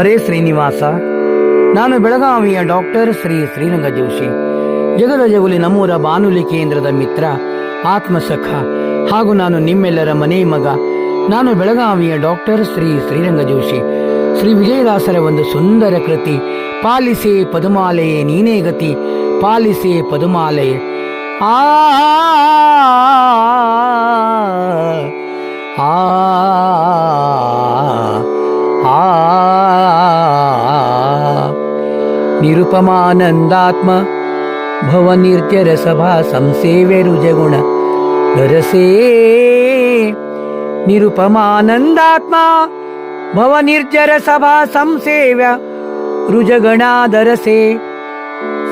ಹರೇ ಶ್ರೀನಿವಾಸ ನಾನು ಬೆಳಗಾವಿಯ ಡಾಕ್ಟರ್ ಶ್ರೀ ಶ್ರೀರಂಗ ಜೋಶಿ ಜಗದ ಜಗುಲಿ ನಮ್ಮೂರ ಬಾನುಲಿ ಕೇಂದ್ರದ ಮಿತ್ರ ಆತ್ಮಸಖ ಹಾಗೂ ನಾನು ನಿಮ್ಮೆಲ್ಲರ ಮನೆ ಮಗ ನಾನು ಬೆಳಗಾವಿಯ ಡಾಕ್ಟರ್ ಶ್ರೀ ಶ್ರೀರಂಗ ಜೋಶಿ ಶ್ರೀ ವಿಜಯದಾಸರ ಒಂದು ಸುಂದರ ಕೃತಿ ಪಾಲಿಸೆ ಪದುಮಾಲೆಯೇ ನೀನೇ ಗತಿ ಪಾಲಿಸೆ ಪದುಮಾಲೆಯೇ ಆ ಆ ಆ निरुपमानन्दात्मा भवनिर्त्यरसभा संसेव्यरसे निरुपमानन्दात्मा भवनिर्जरसभा संसेव्य रुजगणादरसे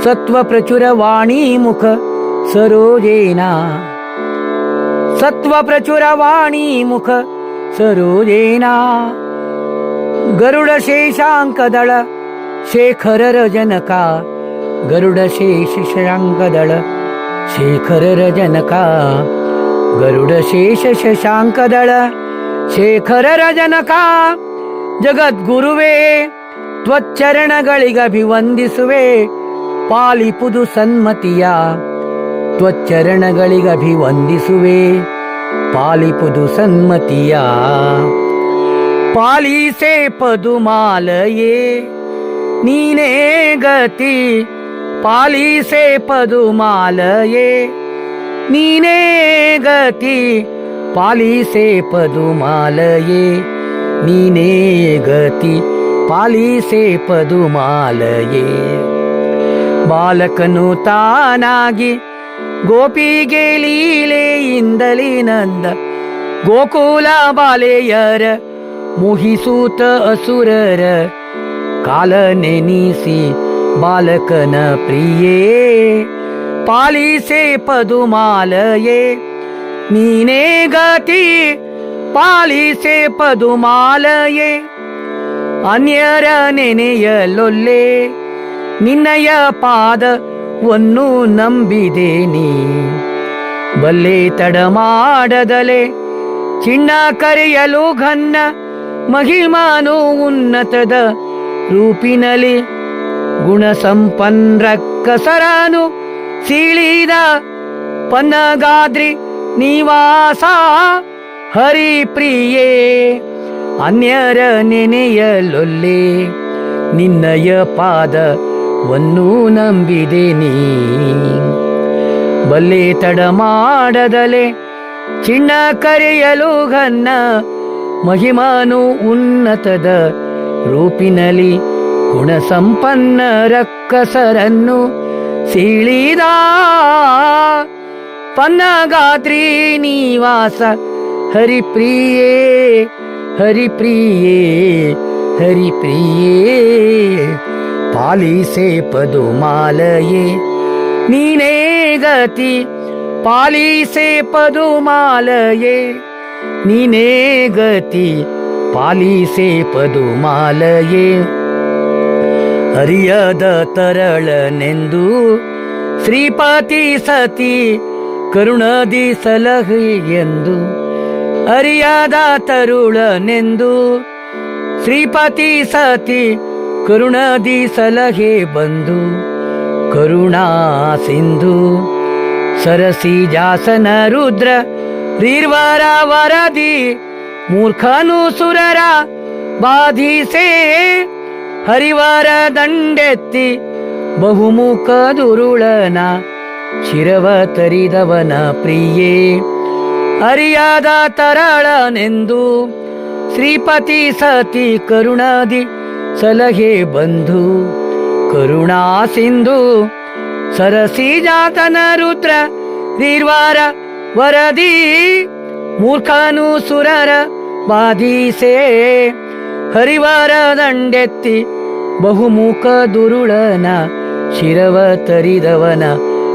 सत्त्वप्रचुरवाणीमुख सरोजेना। सत्त्वप्रचुरवाणीमुख सरोजेना। गरुडशेषाङ्कदळ ಸತ್ವ ಪ್ರಚುರ ವಾಣಿ ಮುಖ ಸರೋಜೇನ ಸತ್ವ ಪ್ರಚುರ ವಾಣಿ ಮುಖ ಸರೋಜೇನ ಗರುಡ ಶೇಷಾಂಕದಳ ಶೇಖರರ ಜನಕ ಗರುಡ ಶೇಷ ಶಶಾಂಕದಳ ಶೇಖರರ ಜನಕ ಗರುಡ ಶೇಷ ಶಶಾಂಕದಳ ಶೇಖರರ ಜನಕ ಜಗದ್ಗುರುವೇ ತ್ವಚ್ಚರಣಗಳಿಗಭಿವಂದಿಸುವೆ ಪಾಲಿಪುದು ಸನ್ಮತಿಯ ತ್ವಚ್ಚರಣಗಳಿಗಭಿವಂದಿಸುವೆ ಪಾಲಿಪುದು ಸನ್ಮತಿಯ ಪಾಲಿಸೆ ಪದುಮಾಲಯೇ ನೀನೇ ಗತಿ ಪಾಲಿಸೆ ಪದುಮಾಲಯೇ. ನೀನೇ ಗತಿ ಪಾಲಿಸೆ ಪದುಮಾಲಯೇ. ನೀನೇ ಗತಿ ಪಾಲಿಸೆ ಪದುಮಾಲಯೇ. ಬಾಲಕನು ತಾನಾಗಿ ಗೋಪಿಗೆ ಲೀಲೆಯಿಂದಲೇ ನಂದ ಗೋಕುಲ ಬಾಲೆಯರ, ಮುಹಿಸೂತ ಅಸುರರ ಕಾಲ ನೆನಿಸಿ ಬಾಲಕನ ಪ್ರಿಯೇ, ಪಾಲಿಸೆ ಪದುಮಾಲಯೇ, ನೀನೇ ಗತಿ, ಪಾಲಿಸೆ ಪದುಮಾಲಯೇ. ಅನ್ಯರ ನೆನೆಯಲೊಲ್ಲೆ, ನಿನ್ನಯ ಪಾದವನ್ನು ನಂಬಿದೆ ನೀ. ಬಲ್ಲೆ ತಡ ಮಾಡದಲೆ ಚಿನ್ನ ಕರೆಯಲು ಘನ್ನ ಮಹಿಮಾನು ಉನ್ನತದ ರೂಪಿನಲಿ ಗುಣ ಸಂಪನ್ರ ಕಸರಾನು ಸೀಳಿದ ಪನ್ನಗಾದ್ರಿ ನಿವಾಸ ಹರಿ ಪ್ರಿಯೇ ಅನ್ಯರ ನೆನೆಯಲೊಲ್ಲೆ, ನಿನ್ನಯ ಪಾದವನ್ನು ನಂಬಿದೆ ನೀ. ಬಲ್ಲೆ ತಡ ಮಾಡದಲೆ, ಚಿನ್ನ ಕರೆಯಲು ಘನ್ನ ಮಹಿಮಾನು ಉನ್ನತದ ರೂಪಿನಲಿ ಗುಣ ಸಂಪನ್ನ ರಕ್ಕಸರನ್ನು ಸೀಳಿದ ಪನ್ನಗಾತ್ರಿ ನಿವಾಸ ಹರಿಪ್ರಿಯೇ ಹರಿಪ್ರಿಯೇ ಹರಿಪ್ರಿಯೇ. ಪಾಲಿಸೆ ಪದುಮಾಲಯೇ ನೀನೇ ಗತಿ. ಪಾಲಿಸೆ ಪದುಮಾಲಯೇ ನೀನೇ ಗತಿ. ಪಾಲಿಸೆ ಪದುಮಾಲಯೇ. ಹರಿಯದ ತರಳನೆಂದು ಶ್ರೀಪತಿ ಸತಿ ಕರುಣದಿ ಎಂದು ಅರಿಯದ ತರುಳನೆಂದು ಶ್ರೀಪತಿ ಸತಿ ಕರುಣದಿ ಸಲಹೆ ಬಂದು ಕರುಣಾ ಸಿಂಧು ಸರಸಿ ಜಾಸನ ರುದ್ರ ವರದಿ ಮೂರ್ಖನು ಸುರರ ಬಾಧಿಸೆ ಹರಿವರ ದಂಡೆತ್ತಿ ಬಹುಮುಖ ದುರುಳನ ಶಿರವ ತರಿದವನ ಪ್ರಿಯೇ. ಅರಿಯಾದ ತರಳನೆಂದು ಶ್ರೀಪತಿ ಸತಿ ಕರುಣಾದಿ ಸಲಹೆ ಬಂಧು. ಕರುಣಾ ಸಿಂಧು ಸರಸಿ ಜಾತನ ರುದ್ರ ನಿರ್ವಾರ ವರದಿ. ಮೂರ್ಖನು ಸುರರ ಬಾಧಿಸೆ ಹರಿವಾರ ದಂಡೆತ್ತಿ ಬಹುಮುಖ ದುರುಳನ ಶಿರವ ತರಿದವನ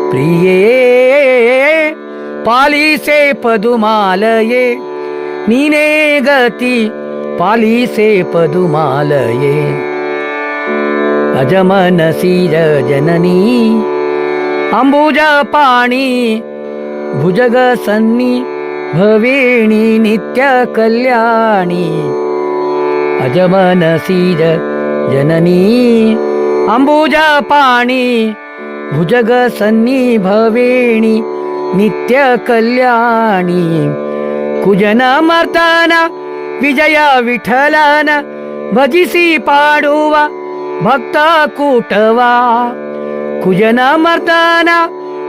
ಪ್ರಿಯೇ. ಪಾಲಿಸೆ ಪದುಮಾಲಯೇ, ನೀನೇ ಗತಿ ಪಾಲಿಸೆ ಪದುಮಾಲಯೇ. ಅಜಮನ ಸೀರ ಜನನೀ, ಅಂಬುಜ ಪಾಣಿ ಭುಜಗ ಸನ್ನಿ भवेणी नित्यकल्याणी। अजमनसीज जननी अम्बुजापाणि भुजगसन्नी भवेणि नित्यकल्याणी। कुजनमर्दन विजय विठलन भजिसि पाडुव भक्तकूटवा। कुजनमर्दन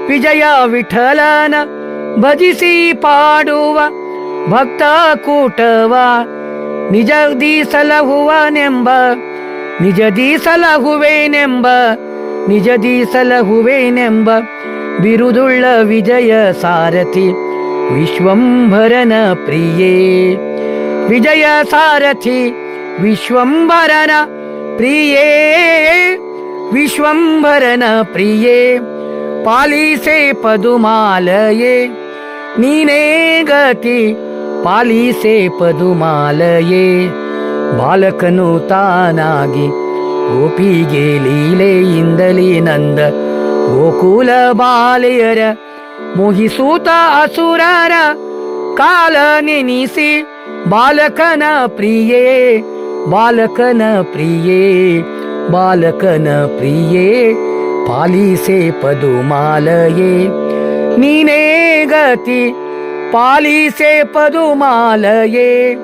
विजय विठलन ಭಜಿಸಿ ಪಾಡುವ, ಭಕ್ತ ಕೂಟವ, ನಿಜ ಸಲಹುವನೆಂಬ ನಿಜ ಸಲಹುವೇನೆಂಬ ನಿಜ ಸಲಹುವೇನೆಂಬ ಬಿರುದುಳ್ಳ ವಿಜಯ ಸಾರಥಿ ವಿಶ್ವಂಭರನ ಪ್ರಿಯೇ. ವಿಜಯ ಸಾರಥಿ ವಿಶ್ವಂಭರನ ಪ್ರಿಯೇ. ವಿಶ್ವಂಭರನ ಪ್ರಿಯೇ. ಪಾಲಿಸೆ ಪದುಮಾಲಯೇ. ನೀನೇ ಗತಿ ಪಾಲಿಸೆ ಪದುಮಾಲಯೇ ಬಾಲಕನು ತಾನಾಗಿ ಗೋಪಿಗೆ ಲೀಲೆಯಿಂದಲೇ ನಂದ ಗೋಕುಲ ಬಾಲೆಯರ ಮೋಹಿಸೂತ ಅಸುರರ ಕಾಲ ನೆನಿಸಿ ಬಾಲಕನ ಪ್ರಿಯೇ ಬಾಲಕನ ಪ್ರಿಯೇ ಬಾಲಕನ ಪ್ರಿಯೇ ಪಾಲಿಸೆ ಪದುಮಾಲಯೇ ನೀನೇ ಗತಿ ಪಾಲಿಸೆ ಪದುಮಾಲಯೇ.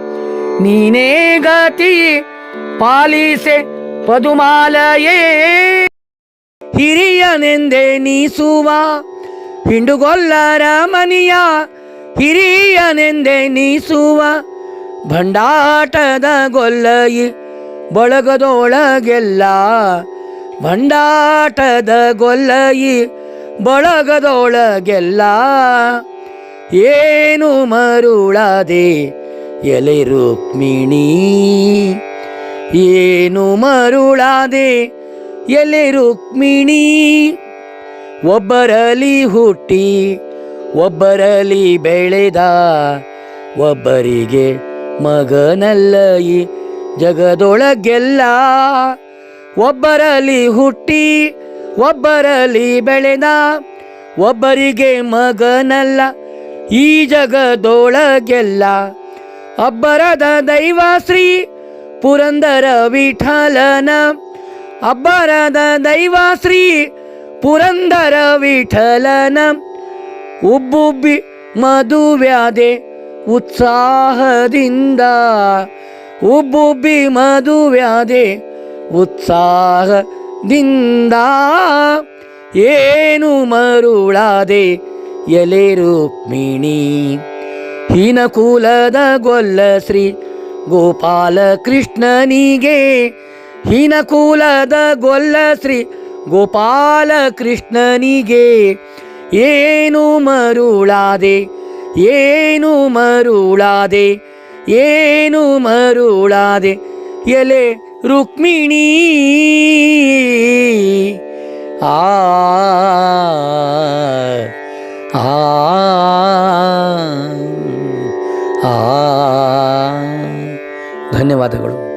ನೀನೇ ಗತಿ ಪಾಲಿಸೆ ಪದುಮಾಲಯೇ. ಹಿರಿಯನೆಂದೆ ನೀಸುವ ಹಿಂಡುಗೊಲ್ಲರ ಮನಿಯ ಹಿರಿಯನೆಂದೆ ನೀಸುವ ಭಂಡಾಟದ ಗೊಲ್ಲಯಿ ಬಳಗದೊಳಗೆಲ್ಲ ಭಂಡಾಟದ ಗೊಲ್ಲಯಿ ಬಳಗದೊಳಗೆಲ್ಲ ಏನು ಮರುಳದೆ ಎಲೆ ರುಕ್ಮಿಣಿ? ಏನು ಮರುಳಾದೆ ಎಲೆ ರುಕ್ಮಿಣಿ? ಒಬ್ಬರಲ್ಲಿ ಹುಟ್ಟಿ, ಒಬ್ಬರಲ್ಲಿ ಬೆಳೆದ, ಒಬ್ಬರಿಗೆ ಮಗನಲ್ಲ ಈ ಜಗದೊಳಗೆಲ್ಲ. ಒಬ್ಬರಲ್ಲಿ ಹುಟ್ಟಿ ಒಬ್ಬರಲ್ಲಿ ಬೆಳೆದ ಒಬ್ಬರಿಗೆ ಮಗನಲ್ಲ, ಈ ಜಗದೊಳಗೆಲ್ಲ ಅಬ್ಬರದ ದೈವ ಶ್ರೀ ಪುರಂದರ ವಿಠಲನ. ಅಬ್ಬರದ ದೈವ ಶ್ರೀ ಪುರಂದರ ವಿಠಲನ. ಉಬ್ಬುಬ್ಬಿ ಮದುವ್ಯಾದೆ ಉತ್ಸಾಹದಿಂದ, ಉಬ್ಬುಬ್ಬಿ ಮದುವ್ಯಾದೆ ಉತ್ಸಾಹದಿಂದ ಏನು ಮರುಳಾದೆ ಎಲೆ ರುಕ್ಮಿಣಿ. ಹೀನಕುಲದ ಗೊಲ್ಲ ಶ್ರೀ ಗೋಪಾಲ ಕೃಷ್ಣನಿಗೆ. ಹೀನಕುಲದ ಗೊಲ್ಲ ಶ್ರೀ ಗೋಪಾಲ ಕೃಷ್ಣನಿಗೆ. ಏನು ಮರುಳಾದೆ ಏನು ಮರುಳಾದೆ ಏನು ಮರುಳಾದೆ ಎಲೆ ರುಕ್ಮಿಣಿ ಆ ಆ ಧನ್ಯವಾದಗಳು